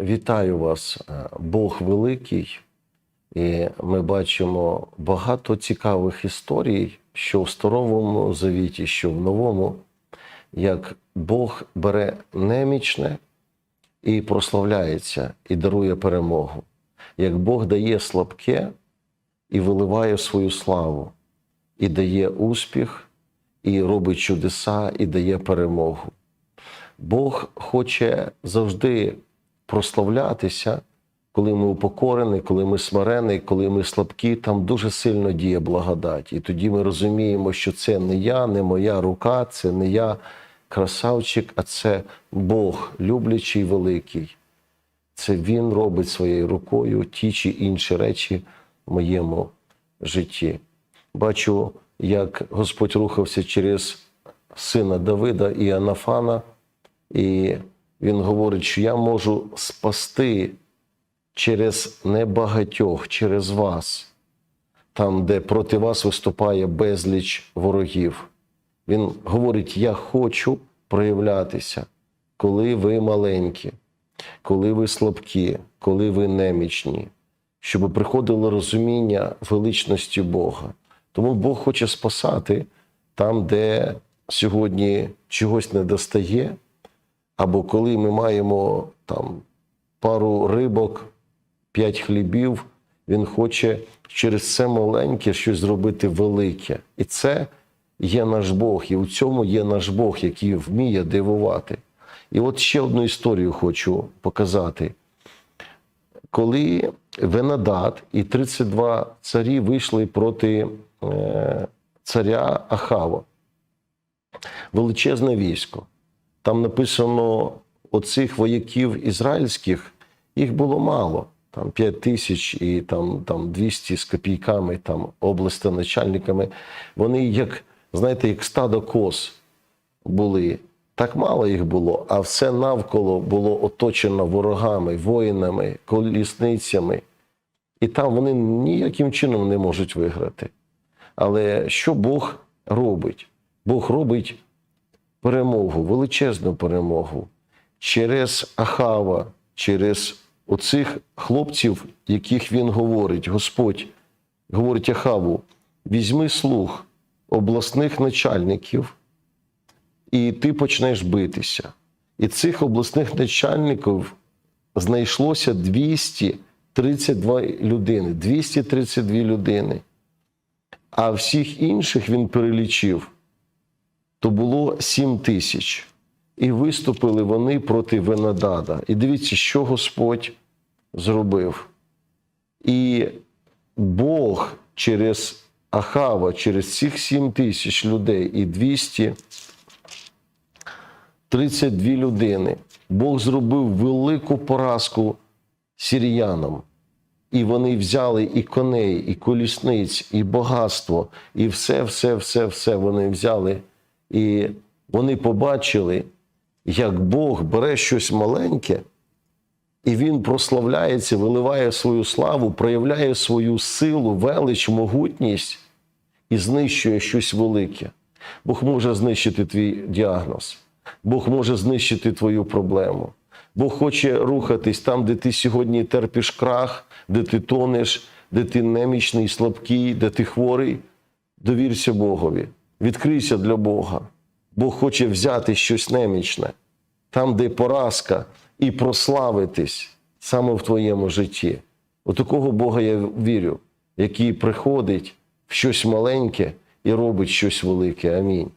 Вітаю вас, Е, Бог великий, і ми бачимо багато цікавих історій, що в Старому Завіті, що в Новому, як Бог бере немічне і прославляється, і дарує перемогу, як Бог дає слабке і виливає свою славу, і дає успіх, і робить чудеса, і дає перемогу. Бог хоче завжди прославлятися, коли ми упокорені, коли ми смирені, коли ми слабкі, там дуже сильно діє благодать. І тоді ми розуміємо, що це не я, не моя рука, це не я красавчик, а це Бог, люблячий великий. Це Він робить своєю рукою ті чи інші речі в моєму житті. Бачу, як Господь рухався через сина Давида і Анафана, і він говорить, що я можу спасти через небагатьох, через вас, там, де проти вас виступає безліч ворогів. Він говорить: Я хочу проявлятися, коли ви маленькі, коли ви слабкі, коли ви немічні, щоб приходило розуміння величності Бога. Тому Бог хоче спасати там, де сьогодні чогось не достає, або коли ми маємо там пару рибок, п'ять хлібів, він хоче через це маленьке щось зробити велике. І це є наш Бог, і у цьому є наш Бог, який вміє дивувати. І от ще одну історію хочу показати. Коли Венадат і 32 царі вийшли проти е, царя Ахава, величезне військо. Там написано оцих вояків ізраїльських, їх було мало. Там 5 тисяч і там, там 200 з копійками, там областеначальниками. Вони, як, знаєте, як стадо коз були. Так мало їх було, а все навколо було оточено ворогами, воїнами, колісницями. І там вони ніяким чином не можуть виграти. Але що Бог робить? Бог робить перемогу, величезну перемогу через Ахава, через оцих хлопців, яких він говорить. Господь говорить Ахаву: візьми слух обласних начальників, і ти почнеш битися. І цих обласних начальників знайшлося 232 людини. 232 людини. А всіх інших він перелічив, то було 7 тисяч. І виступили вони проти Венадада. І дивіться, що Господь зробив. І Бог через Ахава, через цих 7 тисяч людей і 232 людини, Бог зробив велику поразку сіріянам. І вони взяли і коней, і колісниць, і багатство, і все, все, все, все вони взяли. І вони побачили, як Бог бере щось маленьке, і Він прославляється, виливає свою славу, проявляє свою силу, велич, могутність і знищує щось велике. Бог може знищити твій діагноз, Бог може знищити твою проблему. Бог хоче рухатись там, де ти сьогодні терпиш крах, де ти тонеш, де ти немічний, слабкий, де ти хворий. Довірся Богові, відкрийся для Бога. Бог хоче взяти щось немічне, там, де поразка, і прославитись саме в твоєму житті. У такого Бога я вірю, який приходить в щось маленьке і робить щось велике. Амінь.